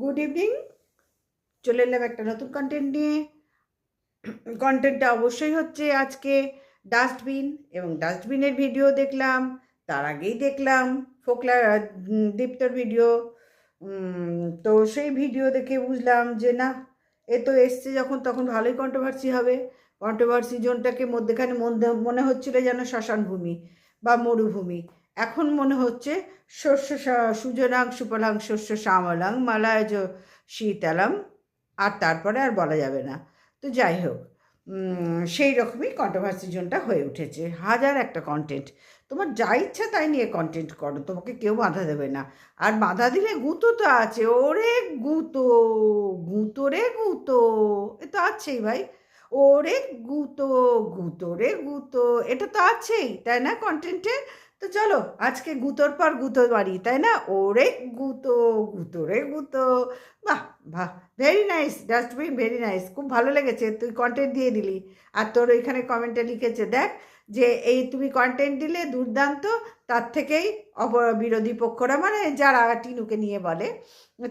Good evening চলে এলাম একটা নতুন কন্টেন্ট নিয়ে। কন্টেন্টটা অবশ্যই হচ্ছে আজকে ডাস্টবিন এবং ডাস্টবিনের ভিডিও দেখলাম। তার আগেই দেখলাম ফোকলা দীপ্তর ভিডিও তো সেই ভিডিও দেখে বুঝলাম যে না, এ তো এসছে যখন, তখন ভালোই কন্ট্রোভার্সি হবে। কন্ট্রোভার্সি জোনটাকে মধ্যেখানে মধ্যে- মনে হচ্ছিল যেন শ্মশান ভূমি বা মরুভূমি। এখন মনে হচ্ছে শস্য সুজনাং সুফলাং শস্য শ্যামলাং মালায়জ শীতলাম, আর তারপরে আর বলা যাবে না। তো যাই হোক সেই রকমই কন্ট্রোভার্সি জোনটা হয়ে উঠেছে। হাজার একটা কন্টেন্ট তোমার যা ইচ্ছা তাই নিয়ে কন্টেন্ট করো, তোমাকে কেউ বাধা দেবে না। আর বাধা দিলে গুঁতো তো আছে। ওরে গুঁতো গুঁতো রে গুঁতো। এ তো আছেই ভাই। ওরে গুঁতো গুঁতো রে গুঁতো। এটা তো আছেই, তাই না কন্টেন্টে তো চলো, আজকে গুঁতোর পর গুঁতো বাড়ি, তাই না? ওরে গুঁতো রে গুঁতো। বাহ বাহ very nice dustbin very nice খুব ভালো লেগেছে, তুই কন্টেন্ট দিয়ে দিলি। আর তোর ওইখানে কমেন্টে লিখেছে, দেখ, যে এই তুমি কন্টেন্ট দিলে দুর্দান্ত, তার থেকেই অপর বিরোধী পক্ষরা মানে যারা টিনুকে নিয়ে বলে,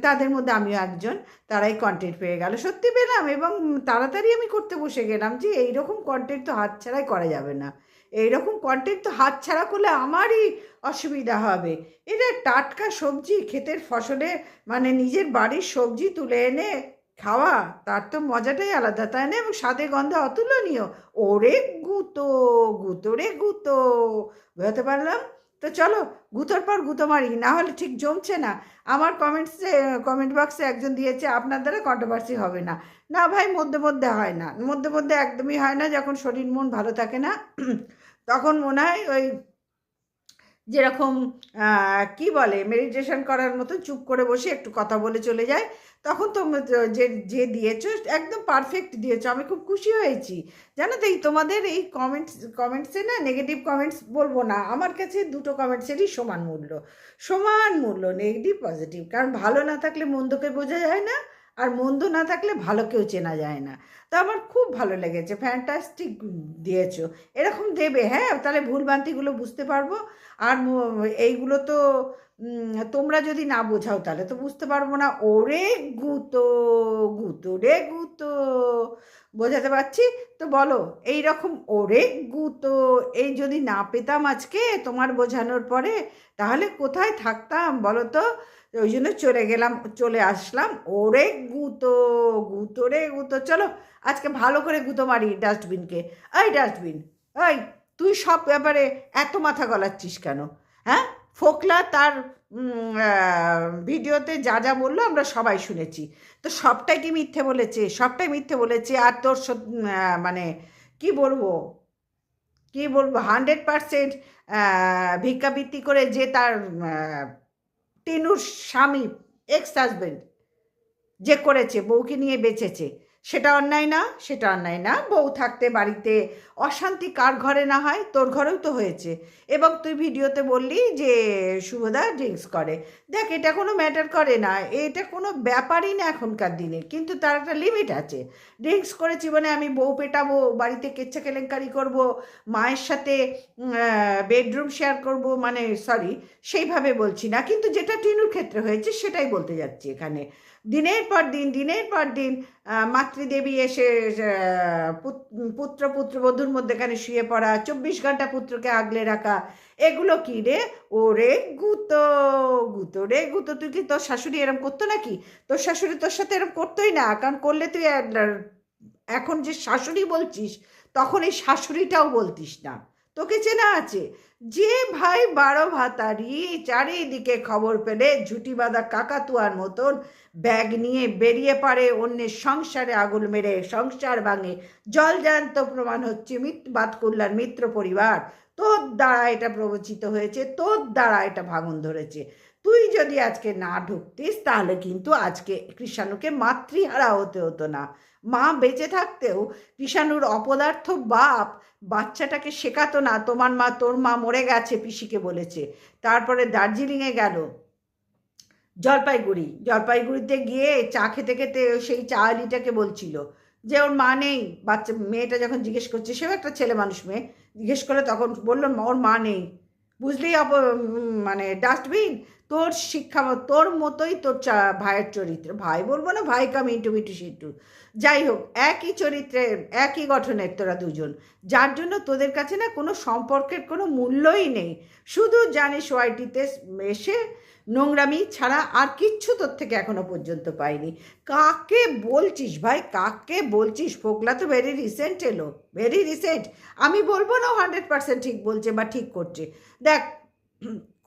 তাদের মধ্যে আমিও একজন, তারাই কন্টেন্ট পেয়ে গেল। সত্যি পেলাম, এবং তাড়াতাড়ি আমি করতে বসে গেলাম, যে এইরকম কন্টেন্ট তো হাত ছাড়াই করা যাবে না। এইরকম কন্টেন্ট তো হাত ছাড়া করলে আমারই অসুবিধা হবে। এটা টাটকা সবজি ক্ষেতের ফসলে মানে নিজের বাড়ির সবজি তুলে এনে খাওয়া, তার তো মজাটাই আলাদা, তাই না? এবং স্বাদে গন্ধে অতুলনীয়। ওরে গুঁতো গুঁতো রে গুঁতো। বোঝাতে পারলাম? তো চলো, গুঁতোর পর গুঁতো মারি, না হলে ঠিক জমছে না। আমার কমেন্টসে কমেন্ট বক্সে একজন দিয়েছে, আপনার দ্বারা কন্ট্রোভার্সি হবে না। না ভাই, মধ্যে মধ্যে হয় না। মধ্যে মধ্যে একদমই হয় না যখন শরীর মন ভালো থাকে না। তখন মনে হয় ওই যেরকম কি বলে মেডিটেশন করার মতো চুপ করে বসে একটু কথা বলে চলে যায়। তখন তো যে যে দিয়েছ একদম পারফেক্ট দিয়েছ। আমি খুব খুশি হয়েছি। জানো তো এই তোমাদের এই কমেন্টস কমেন্টসে না নেগেটিভ কমেন্টস বলব না। আমার কাছে দুটো কমেন্টসেরই সমান মূল্য। সমান মূল্য নেগেটিভ পজিটিভ কারণ ভালো না থাকলে মন্দকে বোঝা যায় না। আর মন্দ না থাকলে ভালো কেউ চেনা যায় না। তো আমার খুব ভালো লেগেছে ফ্যান্টাস্টিক দিয়েছ। এরকম দেবে হ্যাঁ তাহলে ভুলভ্রান্তিগুলো বুঝতে পারব। আর এইগুলো তো তোমরা যদি না বোঝাও তাহলে তো বুঝতে পারব না। ওরে গুতো গুতো রে গুতো, বোঝাতে পারছি? তো বলো এই রকম ওরে গুতো, এই যদি না পেতাম আজকে তোমার বোঝানোর পরে, তাহলে কোথায় থাকতাম বলো তো? ওই জন্য চলে গেলাম, চলে আসলাম। ওরে গুতো গুতো রে গুতো। চলো, আজকে ভালো করে গুতো মারি ডাস্টবিনকে। এই ডাস্টবিন, এই, তুই সব ব্যাপারে এত মাথা গলাচ্ছিস কেন? হ্যাঁ? ফোকলা তার ভিডিওতে যা যা বলল আমরা সবাই শুনেছি। তো সবটাই কি মিথ্যে বলেছে? সবটাই মিথ্যে বলেছে আর তোর মানে কি বলব? কি বলব? হান্ড্রেড পারসেন্ট ভিক্ষাবৃত্তি করে যে তার টিনুর স্বামী এক্স হাজবেন্ড যে করেছে বউকে নিয়ে বেঁচেছে। সেটা অন্যায় না, সেটা অন্যায় না। বউ থাকতে বাড়িতে অশান্তি কার ঘরে না হয়, তোর ঘরেও তো হয়েছে। এবং তুই ভিডিওতে বললি যে শুভদা ড্রিঙ্কস করে। দেখ, এটা কোনো ম্যাটার করে না। এটা কোনো ব্যাপারই না এখনকার দিনে। কিন্তু তার একটা লিমিট আছে। ড্রিঙ্কস করেছি মানে আমি বউ পেটাবো, বাড়িতে কেচ্ছা কেলেঙ্কারি করব, মায়ের সাথে বেডরুম শেয়ার করব মানে সরি, সেইভাবে বলছি না। কিন্তু যেটা টিনুর ক্ষেত্রে হয়েছে, সেটাই বলতে যাচ্ছি এখানে। দিনের পর দিন, দিনের পর দিন মাতৃদেবী এসে পুত্র, পুত্রবধূর মধ্যেখানে শুয়ে পড়া, চব্বিশ ঘণ্টা পুত্রকে আগলে রাখা, এগুলো কি রে? ওরে গুতো গুতো রে গুতো, তুই কি তোর শাশুড়ি এরম করতো নাকি? তোর শাশুড়ি তোর সাথে এরম করতোই না, কারণ করলে তুই এখন যে শাশুড়ি বলছিস, তখন এই শাশুড়িটাও বলতিস না। তোকে চেনা আছে। যে ভাই বারো ভাতারি চারিদিকে খবর পেলে ঝুটি বাঁধা কাকাতুয়ার মতন ব্যাগ নিয়ে বেরিয়ে পারে অন্যের সংসারে আগুন মেরে সংসার ভাঙে। জলজান্ত প্রমাণ হচ্ছে বাতকুল্লার মিত্র পরিবার। তোর দ্বারা এটা প্রবচিত হয়েছে, তোর দ্বারা এটা ভাঙন ধরেছে। তুই যদি আজকে না ঢুকতিস, তাহলে কিন্তু আজকে কৃষাণুকে মাতৃহারা হতে হতো না। মা বেঁচে থাকতেও কৃষাণুর অপদার্থ বাপ বাচ্চাটাকে শেখাতো না, তোমার মা, তোর মা মরে গেছে, পিসিকে বলেছে। তারপরে দার্জিলিংয়ে গেল। জলপাইগুড়ি। জলপাইগুড়িতে গিয়ে চা খেতে খেতে সেই চা আলিটাকে বলছিল যে, ওর মা নেই। বাচ্চা, মেয়েটা যখন জিজ্ঞেস করছে, সেও একটা ছেলে মানুষ, মেয়ে? জিজ্ঞেস করে তখন বলল ওর মা নেই। বুঝলি, অপ মানে ডাস্টবিন? তোর শিক্ষা তোর মতোই তোর ভাইয়ের চরিত্র। ভাই বলব না, ভাই কাম ইন্টু মিটু সিটু যাই হোক, একই চরিত্রে, একই গঠনের তোরা দুজন। যার জন্য তোদের কাছে না কোনো সম্পর্কের কোনো মূল্যই নেই। শুধু জানিস ওয়াইটিতে এসে নোংরামি ছাড়া আর কিচ্ছু তোর থেকে এখনও পর্যন্ত পাইনি। কাকে বলছিস ভাই? কাকে বলছিস? ফোকলা তো ভেরি রিসেন্ট এলো। ভেরি রিসেন্ট আমি বলব না হান্ড্রেড পার্সেন্ট ঠিক বলছে বা ঠিক করছে। দেখ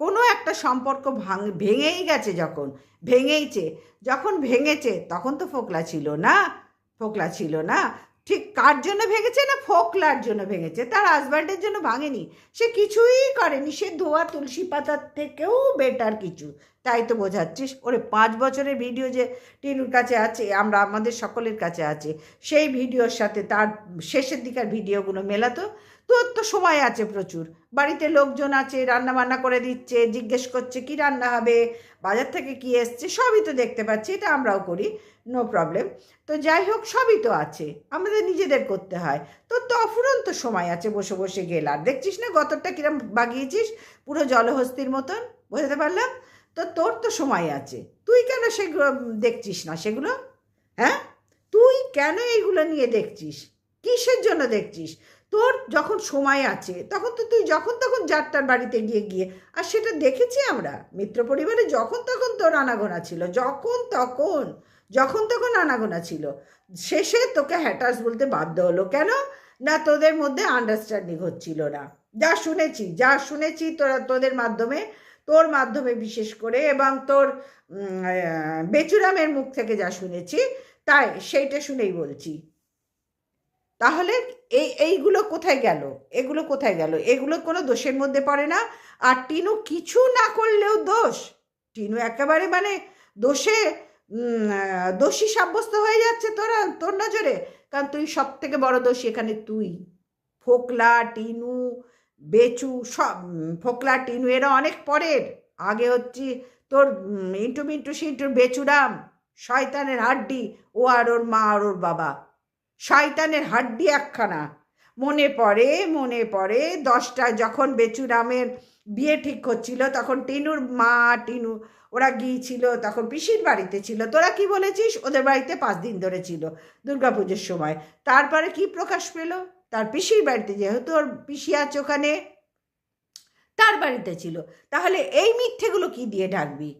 কোনো একটা সম্পর্ক ভাঙ, ভেঙেই গেছে যখন, ভেঙেইছে। যখন ভেঙেছে, তখন তো ফোকলা ছিল না, ফোকলা ছিল না। ঠিক কার জন্য ভেঙেছে না ফোকলার জন্য ভেঙেছে? তার হাজব্যান্ডের জন্য ভাঙেনি। সে কিছুই করেনি। সে ধোয়া তুলসী পাতার থেকেও বেটার কিছু। তাই তো বোঝাচ্ছিস। ওরে, পাঁচ বছরের ভিডিও যে টিনুর কাছে আছে, আমরা আমাদের সকলের কাছে আছে, সেই ভিডিওর সাথে তার শেষের দিকের ভিডিওগুলো মেলাতো। তোর তো সময় আছে প্রচুর। বাড়িতে লোকজন আছে রান্না বান্না করে দিচ্ছে, জিজ্ঞেস করছে কি রান্না হবে, বাজার থেকে কি এসছে, সবই তো দেখতে পাচ্ছি, এটা আমরাও করি নো প্রবলেম তো যাই হোক, সবই তো আছে, আমাদের নিজেদের করতে হয়। তোর তো অফুরন্ত সময় আছে বসে বসে গেল। আর দেখছিস না গতরটা কিরম বাগিয়েছিস? পুরো জলহস্তির মতন, বোঝাতে পারলাম? তো, তোর তো সময় আছে। তুই কেন সেগুলো দেখছিস না সেগুলো? হ্যাঁ? তুই কেন এইগুলো নিয়ে দেখছিস? কিসের জন্য দেখছিস? তোর যখন সময় আছে, তখন তো তুই যখন তখন যারটার বাড়িতে গিয়ে গিয়ে, আর সেটা দেখেছি আমরা। মিত্র পরিবারে যখন তখন তোর আনাগোনা ছিল, যখন তখন যখন তখন আনাগোনা ছিল। শেষে তোকে হ্যাটার্স বলতে বাধ্য হলো। কেন? না, তোদের মধ্যে আন্ডারস্ট্যান্ডিং হচ্ছিল না। যা শুনেছি যা শুনেছি তোরা, তোদের মাধ্যমে, তোর মাধ্যমে বিশেষ করে, এবং তোর বেচুরামের মুখ থেকে যা শুনেছি, তাই সেইটা শুনেই বলছি। তাহলে এই, এইগুলো কোথায় গেল? এগুলো কোথায় গেল? এগুলো কোনো দোষের মধ্যে পড়ে না। আর টিনু কিছু না করলেও দোষ। টিনু একেবারে মানে দোষে দোষী সাব্যস্ত হয়ে যাচ্ছে তোরা, তোর নজরে। কারণ তুই সব থেকে বড় দোষী এখানে তুই। ফোকলা, টিনু, বেচু, সব ফোকলা, টিনু এরা অনেক পরের। আগে হচ্ছে তোর ইন্টু মিন্টু, সিন্টুর বেচুরাম, শয়তানের হাড্ডি, ও আর ওর মা আর ওর বাবা। শয়তানের হাড্ডি একখানা। মনে পড়ে মনে পড়ে, দশটায় যখন বেচুরামের বিয়ে ঠিক হচ্ছিল তখন টিনুর মা, টিনু, ওরা গিয়েছিল, তখন পিসির বাড়িতে ছিল। তোরা কি বলেছিস? ওদের বাড়িতে পাঁচ দিন ধরে ছিল দুর্গাপুজোর সময়। তারপরে কি প্রকাশ পেল? তার পিসির বাড়িতে, যেহেতু ওর পিসি আছে ওখানে, তার বাড়িতে ছিল। তাহলে এই মিথ্যেগুলো কি দিয়ে ঢাকবি?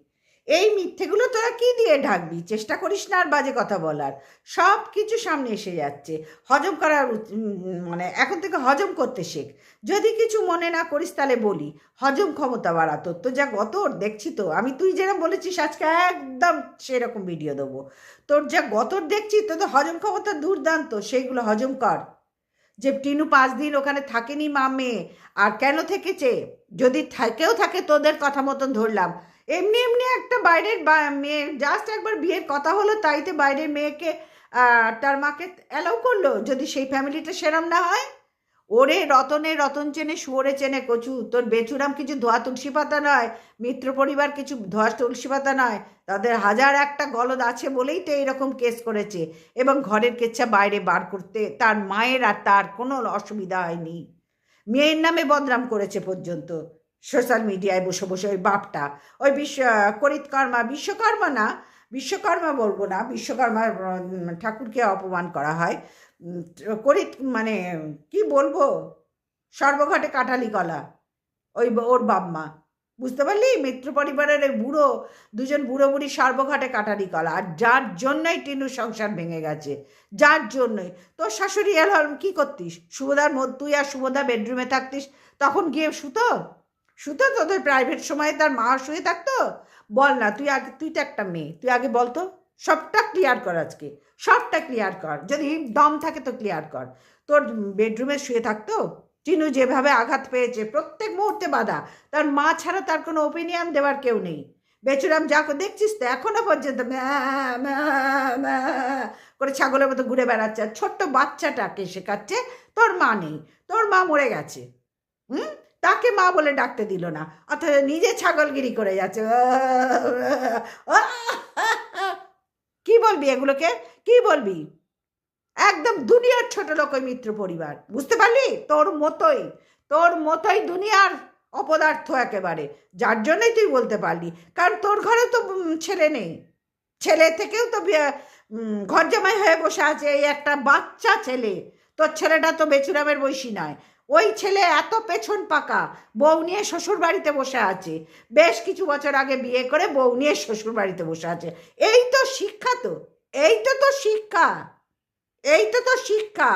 এই মিথ্যেগুলো তোরা কি দিয়ে ঢাকবি? চেষ্টা করিস না আর বাজে কথা বলার। সব কিছু সামনে এসে যাচ্ছে। হজম করার মানে এখন থেকে হজম করতে শেখ। যদি কিছু মনে না করিস তাহলে বলি, হজম ক্ষমতা বাড়া। তোর তো যা গতর, দেখছি তো। আমি তুই যেরকম বলেছিস, আজকে একদম সেরকম ভিডিও দেবো। তোর যা গতর দেখছি তো হজম ক্ষমতা দুর্দান্ত। সেইগুলো হজম কর। যে টিনু পাঁচ দিন ওখানে থাকেনি মা মেয়ে আর কেন থেকেছে? যদি থেকেও থাকে, তোদের কথা মতন ধরলাম। এমনি এমনি একটা বাইরের মেয়ে জাস্ট একবার বিয়ের কথা হলো, তাইতে বাইরের মেয়েকে তার মাকে অ্যালাউ করল। যদি সেই ফ্যামিলিটা সেরম না হয়, ওরে রতনে রতন চেনে, শুয়োরে চেনে, কচু, তোর বেচুরাম কিছু ধোয়া তুলসী পাতা নয়, মিত্র পরিবার কিছু ধোয়া তুলসী পাতা নয়, তাদের হাজার একটা গলদ আছে বলেই তো এইরকম কেস করেছে। এবং ঘরের কেচ্ছা বাইরে বার করতে তার মায়ের আর তার কোনো অসুবিধা হয়নি। মেয়ের নামে বদনাম করেছে পর্যন্ত। সোশ্যাল মিডিয়ায় বসে বসে ওই বাপটা, ওই বিশ্ব করিতকর্মা বিশ্বকর্মা না, বিশ্বকর্মা বলব না, বিশ্বকর্মা ঠাকুরকে অপমান করা হয়। করিত মানে কি বলব? সর্বঘাটে কাঠালি কলা ওই ওর বাপমা বুঝতে পারলি? মিত্র পরিবারের ওই বুড়ো, দুজন বুড়ো বুড়ি সর্বঘাটে কাটারি কলা আর যার জন্যই টিনুর সংসার ভেঙে গেছে, যার জন্যই। তোর শাশুড়ি এল কি করতিস? শুভদার তুই আর শুভদা বেডরুমে থাকতিস, তখন গিয়ে শুতো? শুতো তোদের প্রাইভেট সময়ে তার মা শুয়ে থাকতো? বল না, তুই আগে, তুই তো একটা মেয়ে, তুই আগে বল তো। সবটা ক্লিয়ার কর আজকে, সবটা ক্লিয়ার কর। যদি দম থাকে তো ক্লিয়ার কর। তোর বেডরুমে শুয়ে থাকতো? চিনু যেভাবে আঘাত পেয়েছে, প্রত্যেক মুহূর্তে বাধা। তার মা ছাড়া তার কোনো ওপিনিয়ন দেওয়ার কেউ নেই। বেচুরাম যাকে দেখছিস তো, এখনও পর্যন্ত করে ছাগলের মতো ঘুরে বেড়াচ্ছে। আর ছোট্ট বাচ্চাটাকে শেখাচ্ছে, তোর মা নেই, তোর মা মরে গেছে। হুম? তাকে মা বলে ডাকতে দিল না। অথচ নিজে ছাগলগিরি করে যাচ্ছে। কি বলবি এগুলোকে? কি বলবি? একদম দুনিয়ার ছোট লোক ওই মিত্র পরিবার। বুঝতে পারলি? তোর মতোই। তোর মতোই দুনিয়ার অপদার্থ একেবারে। যার জন্যই তুই বলতে পারলি। কারণ তোর ঘরে তো ছেলে নেই। ছেলে থেকেও তো ঘর জামাই হয়ে বসে আছে। এই একটা বাচ্চা ছেলে। তোর ছেলেটা তো বেচুরামের বয়সী নয়। ওই ছেলে এত পেছন পাকা, বউ নিয়ে শ্বশুর বাড়িতে বসে আছে। বেশ কিছু বছর আগে বিয়ে করে বউ নিয়ে শ্বশুর বাড়িতে বসে আছে। এই তো শিক্ষা তো, এই তো তো শিক্ষা, এই তো তো শিক্ষা।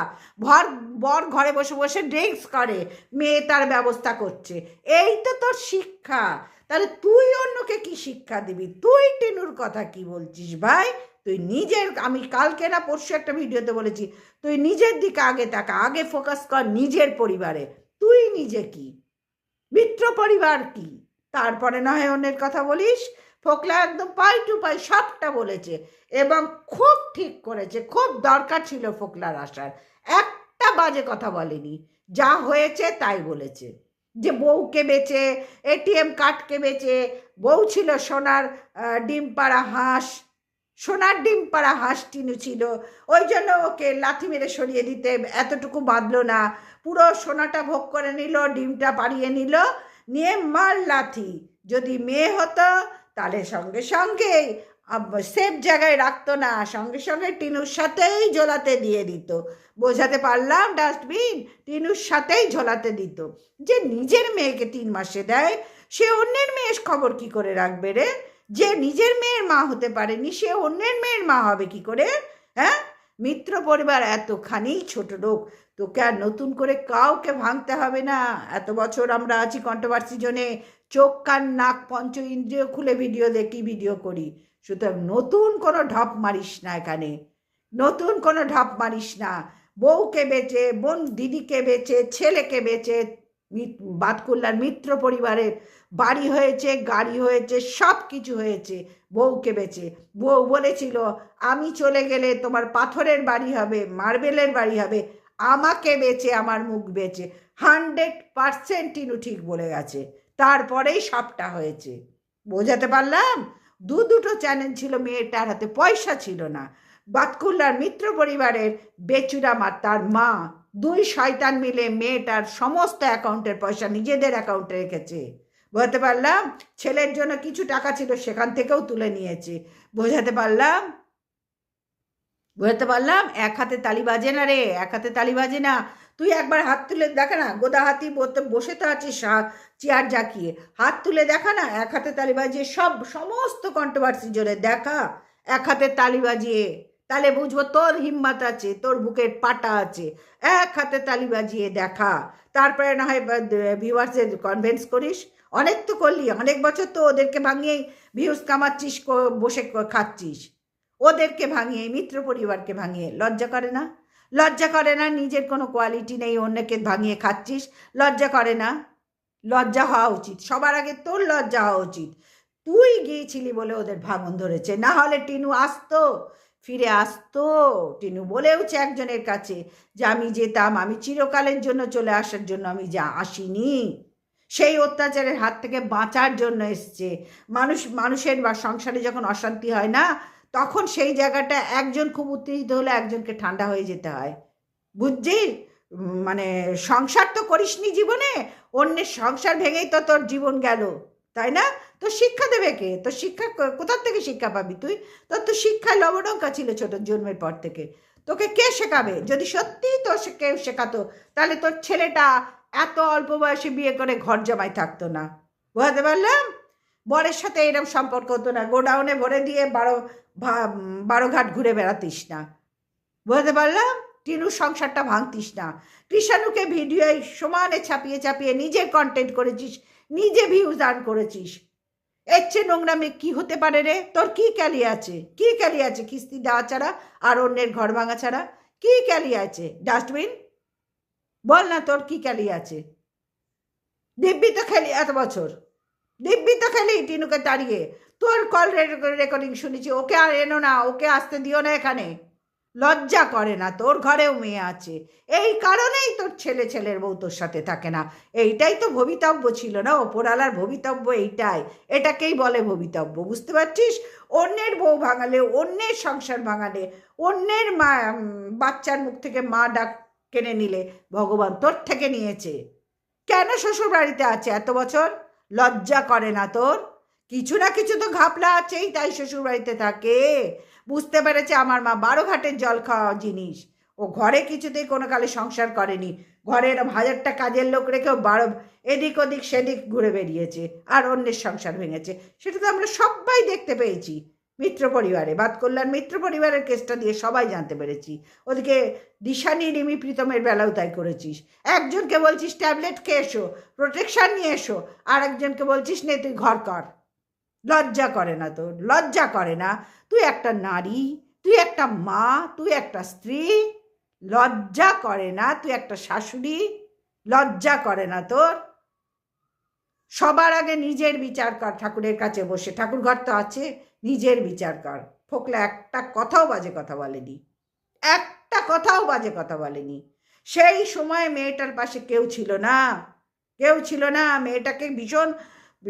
ভর, বর ঘরে বসে বসে ড্রিঙ্কস করে, মেয়ে তার ব্যবস্থা করছে। এই তো তোর শিক্ষা। তাহলে তুই অন্যকে কি শিক্ষা দিবি? তুই টিনুর কথা কি বলছিস ভাই? তুই নিজের, আমি কালকে না পরশু একটা ভিডিওতে বলেছি তুই নিজের দিকে আগে তাকা, আগে ফোকাস কর নিজের পরিবারে। তুই নিজে কি? মিত্র পরিবার কি? তারপরে না হয় অন্যের কথা বলিস, ফোকলা একদম পাই টু পাই সবটা বলেছে এবং খুব ঠিক করেছে, খুব দরকার ছিল ফোকলার আসার। একটা বাজে কথা বলেনি, যা হয়েছে তাই বলেছে। যে বউকে বেচে এটিএম কার্ডকে বেচে, বউ ছিল সোনার ডিম পাড়া হাঁস সোনার ডিম পাড়া হাঁস টিনু ছিল। ওই জন্য ওকে লাথি মেরে সরিয়ে দিতে এতটুকু বাঁধলো না। পুরো সোনাটা ভোগ করে নিল, ডিমটা পাড়িয়ে নিল, নিয়ে মার লাথি। যদি মেয়ে হতো, তাহলে সঙ্গে সঙ্গে সেফ জায়গায় রাখতো না, সঙ্গে সঙ্গে টিনুর সাথেই ঝোলাতে দিয়ে দিত। বোঝাতে পারলাম, ডাস্টবিন টিনুর সাথেই ঝোলাতে দিত। যে নিজের মেয়েকে তিন মাসে দেয়, সে অন্যের মেয়ের খবর কি করে রাখবে রে? নিজের মেয়ের মা হতে পারেনি, সে অন্যের মেয়ের মা হবে কি করে? হ্যাঁ? মিত্র পরিবার এতখানি ছোট লোক, তোকে আর নতুন করে কাউকে ভাঙতে হবে না। এত বছর আমরা আছি কন্ট্রোভার্সি জন্যে চোখ, কান, নাক, পঞ্চ ইন্দ্রিয় খুলে ভিডিও দেখি ভিডিও করি? সুতরাং নতুন কোনো ঢপ মারিস না এখানে। নতুন কোনো ঢপ মারিস না। বউকে বেচে, বোন দিদিকে বেচে, ছেলেকে বেচে বাতকুল্লার মিত্র পরিবারের বাড়ি হয়েছে, গাড়ি হয়েছে, সব কিছু হয়েছে, বউকে বেচে। বউ বলেছিল, আমি চলে গেলে তোমার পাথরের বাড়ি হবে, মার্বেলের বাড়ি হবে, আমাকে বেচে, আমার মুখ বেচে। হান্ড্রেড পারসেন্ট টিনু ঠিক বলে গেছে। তারপরেই সবটা হয়েছে। বোঝাতে পারলাম? দু দুটো চ্যানেল ছিল মেয়েটার হাতে, পয়সা ছিল না। বাতকুল্লার মিত্র পরিবারের বেচুরাম আর তার মা দুই শয়তান মিলে মেয়েটার সমস্ত অ্যাকাউন্টের পয়সা নিজেদের অ্যাকাউন্টে রেখেছে। বোঝাতে পারলাম? ছেলের জন্য কিছু টাকা ছিল সেখান থেকেও তুলে নিয়েছে। বোঝাতে পারলাম? বোঝাতে পারলাম? এক হাতে তালি বাজে না রে, এক হাতে তালি বাজে না। তুই একবার হাত তুলে দেখা না, গোদা হাতি বসে- তো আছিস চেয়ার জাকিয়ে। হাত তুলে দেখা না, এক হাতে তালি বাজিয়ে সব, সমস্ত কন্ট্রোভার্সি জোরে দেখা। এক হাতে তালি বাজিয়ে। তাহলে বুঝব তোর হিম্মত আছে, তোর বুকের পাটা আছে। এক হাতে তালি বাজিয়ে দেখা, তারপরে না হয় ভিউয়ার্সের কনভেন্স করিস। অনেক তো করলি, অনেক বছর তো ওদেরকে ভাঙিয়েই ভিউজ কামাচ্ছিস বসে খাচ্ছিস। ওদেরকে ভাঙিয়ে মিত্র পরিবারকে ভাঙিয়ে, লজ্জা করে না? লজ্জা করে না, নিজের কোনো কোয়ালিটি নেই, অন্যকে ভাঙিয়ে খাচ্ছিস? লজ্জা করে না? লজ্জা হওয়া উচিত, সবার আগে তোর লজ্জা হওয়া উচিত। তুই গিয়েছিলি বলে ওদের ভাঙন ধরেছে, না হলে টিনু আসতো। ফিরে আসতো টিনু বলেওছে একজনের কাছে যে আমি যেতাম, আমি চিরকালের জন্য চলে আসার জন্য আমি যা আসিনি। সেই অত্যাচারের হাত থেকে বাঁচার জন্য এসছে। মানুষ, মানুষের বা সংসারে যখন অশান্তি হয় না, তখন সেই জায়গাটা একজন খুব উত্তেজিত হলে একজনকে ঠান্ডা হয়ে যেতে হয়। বুঝছি মানে সংসার তো করিসনি জীবনে, অন্যের সংসার ভেঙেই তো তোর জীবন গেল, তাই না? তো শিক্ষা দেবে কে? তো শিক্ষা কোথার থেকে শিক্ষা পাবি তুই? তোর তো শিক্ষায় লবডঙ্কা ছিল ছোট জন্মের পর থেকে। তোকে কে শেখাবে? যদি সত্যিই তো সে কেউ শেখাতো, তাহলে তোর ছেলেটা এত অল্প বয়সে বিয়ে করে ঘর জামাই থাকতো না। বুঝতে পারলাম? বরের সাথে এরকম সম্পর্ক হতো না। গোডাউনে ভরে দিয়ে বারো বারো ঘাট ঘুরে বেড়াতিস না। বুঝতে পারলাম? টিনুর সংসারটা ভাঙতিস না। কৃষাণুকে ভিডিও সমানে ছাপিয়ে ছাপিয়ে নিজে কন্টেন্ট করেছিস, নিজে ভিউজ আর্ন করেছিস। এর চেয়ে নোংরামে কি হতে পারে রে? তোর কি ক্যালি আছে? কি ক্যালি আছে কিস্তি দেওয়া ছাড়া আর অন্যের ঘর ভাঙা ছাড়া? কি ক্যালি আছে? ডাস্টবিন? বল না তোর কি ক্যালি আছে? দিব্যি তো খেলি এত বছর। দিব্যি তো খেলি টিনুকে তাড়িয়ে। তোর কল রেকর্ডিং শুনেছি, ওকে আর এনো না, ওকে আসতে দিও না এখানে। লজ্জা করে না, তোর ঘরেও মেয়ে আছে। এই কারণেই তোর ছেলে ছেলের বউ তোর সাথে থাকে না। এইটাই তো ভবিতব্য ছিল না, ওপরালার ভবিতব্য এইটাই। এটাকেই বলে ভবিতব্য, বুঝতে পারছিস? অন্যের বউ ভাঙালে, অন্যের সংসার ভাঙালে, অন্যের মা বাচ্চার মুখ থেকে মা ডাক কেনে নিলে, ভগবান তোর থেকে নিয়েছে। কেন শ্বশুর বাড়িতে আছে এত বছর? লজ্জা করে না তোর? কিছু না কিছু তো ঘাপলা আছেই তাই শ্বশুর বাড়িতে থাকে। বুঝতে পেরেছে আমার মা বারো ঘাটের জল খাওয়া জিনিস। ও ঘরে কিছুতেই কোনো কালে সংসার করেনি। ঘরে এরম হাজারটা কাজের লোক রেখেও বারো এদিক ওদিক সেদিক ঘুরে বেরিয়েছে আর অন্যের সংসার ভেঙেছে। সেটা তো আমরা সবাই দেখতে পেয়েছি। মিত্র পরিবারে বাদ কল্যাণ মিত্র পরিবারের কেসটা দিয়ে সবাই জানতে পেরেছি। ওদিকে দিশানি রিমি প্রীতমের বেলাও তাই করেছিস। একজনকে বলছিস ট্যাবলেট খেয়ে এসো, প্রোটেকশান নিয়ে এসো আর একজনকে বলছিস নে তুই ঘর কর। লজ্জা করে না তোর, লজ্জা করে না। তুই একটা নারী, তুই একটা মা, তুই একটা স্ত্রী, লজ্জা করে না। তুই একটা শাশুড়ি, লজ্জা করে না তোর। সবার আগে নিজের বিচার কর, ঠাকুরের কাছে বসে। ঠাকুর ঘর তো আছে, নিজের বিচার কর। ফোকলা, একটা কথাও বাজে কথা বলেনি। একটা কথাও বাজে কথা বলেনি। সেই সময় মেয়েটার পাশে কেউ ছিল না। কেউ ছিল না। মেয়েটাকে ভীষণ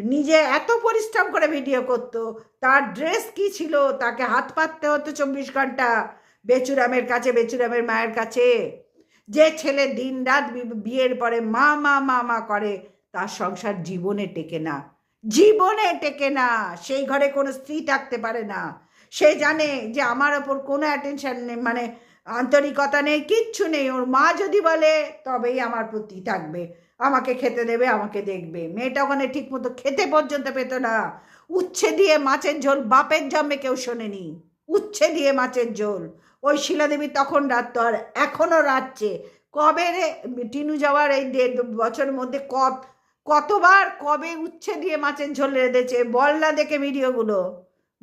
নিজে এত পরিশ্রম করে ভিডিও করতো, তার ড্রেস কি ছিল? তাকে হাত পাততে হতো চব্বিশ ঘণ্টা বেচুরামের কাছে, বেচুরামের মায়ের কাছে। যে ছেলে দিন রাত বিয়ের পরে মা মা মা মা করে, তার সংসার জীবনে টেকে না। জীবনে টেকে না। সেই ঘরে কোনো স্ত্রী থাকতে পারে না। সে জানে যে আমার ওপর কোনো অ্যাটেনশন নেই মানে আন্তরিকতা নেই, কিচ্ছু নেই। ওর মা যদি বলে, তবেই আমার প্রতি থাকবে। আমাকে খেতে দেবে, আমাকে দেখবে। মেয়েটা ওখানে ঠিক মতো খেতে পর্যন্ত পেত না। উচ্ছে দিয়ে মাছের ঝোল বাপের জন্মে কেউ শোনেনি। উচ্ছে দিয়ে মাছের ঝোল। ওই শিলাদেবী তখন রাত আর এখনও রাতছে কবে রে, টিনু যাওয়ার এই দেড় বছরের মধ্যে কত, কতবার কবে উচ্ছে দিয়ে মাছের ঝোল রেঁধেছে? বল না দেখে ভিডিওগুলো।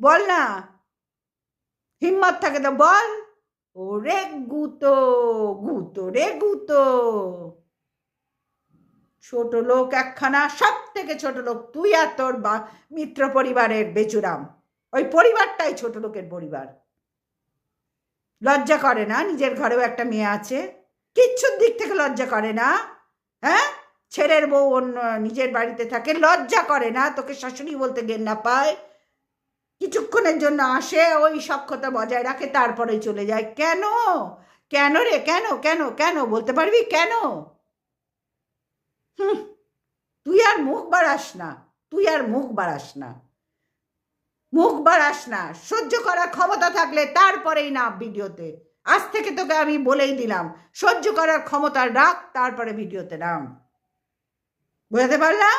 বল না। হিম্মত থাকে তো বল। ও রে গুতো গুতো রে গুতো। ছোট লোক একখানা সব থেকে ছোট লোক তুই আর তোর বা, মিত্র পরিবারের বেচুরাম। ওই পরিবারটাই ছোট লোকের পরিবার। লজ্জা করে না? নিজের ঘরেও একটা মেয়ে আছে। কিচ্ছুর দিক থেকে লজ্জা করে না? হ্যাঁ? ছেলের বউ অন্য, নিজের বাড়িতে থাকে। লজ্জা করে না? তোকে শাশুড়ি বলতে না পায়। কিছুক্ষণের জন্য আসে, ওই সক্ষতা বজায় রাখে তারপরে চলে যায়। কেন? কেন রে? কেন? কেন? কেন? বলতে পারবি? কেন? তুই আর মুখ বাড়াস না, তুই আর মুখ বাড়াস না। মুখ বাড়াস না, সহ্য করার ক্ষমতা থাকলে তারপরেই না ভিডিওতে। আজ থেকে তোকে আমি বলেই দিলাম, সহ্য করার ক্ষমতা রাখ, তারপরে ভিডিওতে নাম। বোঝাতে পারলাম?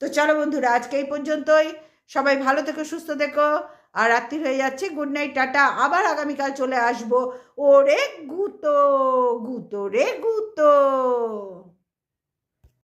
তো চলো বন্ধুরা, আজকে এই পর্যন্তই। সবাই ভালো থেকো, সুস্থ থেকো। আর রাত্রি হয়ে যাচ্ছে, গুড নাইট, টাটা। আবার আগামীকাল চলে আসব। ওরে গুতো গুতো রে গুতো।